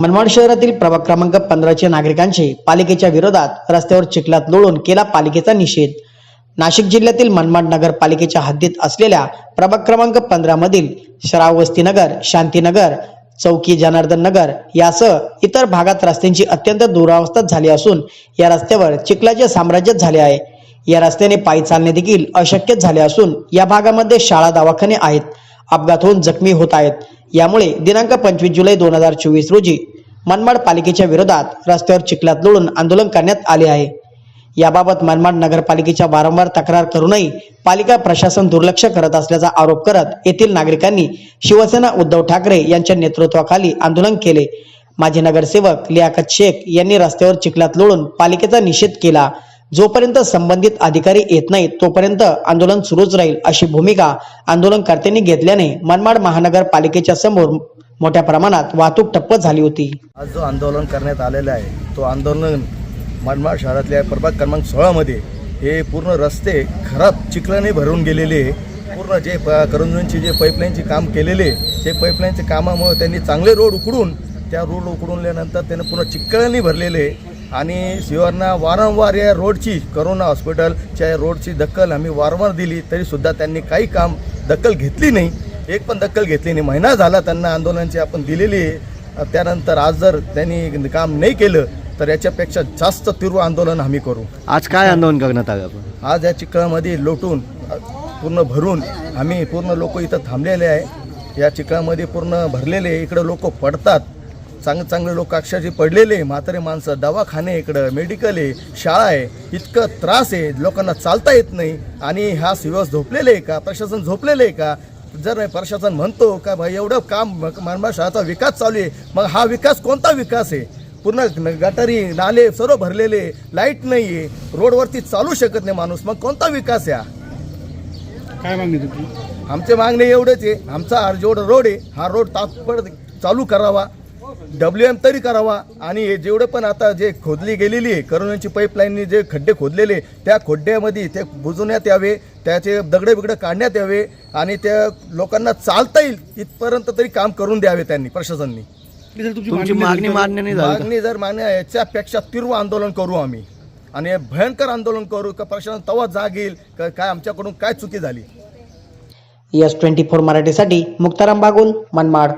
मनमाड शहरातील प्रभाग क्रमांक पंधराच्या नागरिकांचे पालिकेच्या विरोधात रस्त्यावर चिखलात लोळून केला पालिकेचा निषेध. नाशिक जिल्ह्यातील मनमाड नगरपालिकेच्या हद्दीत असलेल्या प्रभाग क्रमांक पंधरा मधील श्रावस्ती नगर शांतीनगर चौकी जनार्दन नगर यासह इतर भागात रस्त्यांची अत्यंत दुरावस्था झाली असून या रस्त्यावर चिखलाचे साम्राज्य झाले आहे. या रस्त्याने पायी चालणे देखील अशक्य झाले असून या भागामध्ये शाळा दवाखाने आहेत. अपघात होऊन जखमी होत आहेत. यामुळे दिनांक पंचवीस जुलै दोन हजार चोवीस रोजी मनमाड पालिकेच्या विरोधात रस्त्यावर चिखलात लोळून आंदोलन करण्यात आले आहे. याबाबत मनमाड नगरपालिकेच्या वारंवार तक्रार करूनही पालिका प्रशासन दुर्लक्ष करत असल्याचा आरोप करत येथील नागरिकांनी शिवसेना उद्धव ठाकरे यांच्या नेतृत्वाखाली आंदोलन केले. माजी नगरसेवक लियाकत शेख यांनी रस्त्यावर चिखलात लोळून पालिकेचा निषेध केला. जोपर्यंत संबंधित अधिकारी येत नाहीत तोपर्यंत आंदोलन सुरूच राहील अशी भूमिका आंदोलनकर्त्यांनी घेतल्याने मनमाड महानगरपालिकेच्या समोर मोठ्या प्रमाणात वाहतूक ठप्प झाली होती. आज जो आंदोलन करण्यात आलेला आहे तो आंदोलन मनमाड शहरातल्या प्रभाग क्रमांक सोळामध्ये हे पूर्ण रस्ते खराब चिखलाने भरून गेलेले पूर्ण जे प करंजूंची जे पाईपलाईनचे काम केलेले ते पाईपलाईनचे कामामुळे त्यांनी चांगले रोड उकडून त्या रोड उकडूनल्यानंतर त्यानं पूर्ण चिखलाने भरलेले आणि शिवांना वारंवार या रोडची करोना हॉस्पिटलच्या या रोडची दखल आम्ही वारंवार दिली तरीसुद्धा त्यांनी काही काम दखल घेतली नाही. एक पण दखल घेतली नाही. महिना झाला त्यांना आंदोलनाची आपण दिलेली आहे. त्यानंतर आज जर त्यांनी काम नाही केलं तर याच्यापेक्षा जास्त तीव्र आंदोलन आम्ही करू. आज काय आंदोलन करण्यात आलं आपण? आज या चिखलामध्ये लोटून पूर्ण भरून आम्ही पूर्ण लोक इथं थांबलेले आहे. या चिखलामध्ये पूर्ण भरलेले इकडं लोक पडतात. चांगले चांगले लोक अक्षरशः पडलेले म्हातारे माणसं दवाखाने इकडं मेडिकल आहे शाळा आहे. इतकं त्रास आहे लोकांना चालता येत नाही. आणि हा दिवस झोपलेले आहे का? प्रशासन झोपलेलं आहे का? जर प्रशासन म्हणतो का भाई एवढं काम मनमाड शहराचा विकास चालू आहे. मग हा विकास कोणता विकास आहे? पूर्ण गटारी नाले सर्व भरलेले लाइट नाही आहे. रोडवरती चालू शकत नाही माणूस. मग कोणता विकास आहे हा? काय मागणी तुमची? आमचे मागणे एवढंच आहे. आमचा जेवढा रोड आहे. हा रोड तात्पड चालू करावा. डब्ल्यू एम तरी करावा. आणि हे जेवढं पण आता जे खोदली गेलेली आहे करोनाची पाईपलाईननी जे खड्डे खोदलेले त्या खड्ड्यामध्ये ते बुजवण्यात यावे त्याचे दगडे बिगडे काढण्यात यावे आणि त्या लोकांना चालता येईल इथपर्यंत तरी काम करून द्यावे त्यांनी प्रशासनाने. तुमची मागणी मान्य नाही? मागणी जर मान्य आहे, याच्यापेक्षा तीव्र आंदोलन करू आम्ही. आणि भयंकर आंदोलन करू का प्रशासन तवा जाग येईल काय आमच्याकडून काय चुकी झाली? एस ट्वेंटी फोर मराठीसाठी मुक्ताराम बागुल मनमाड.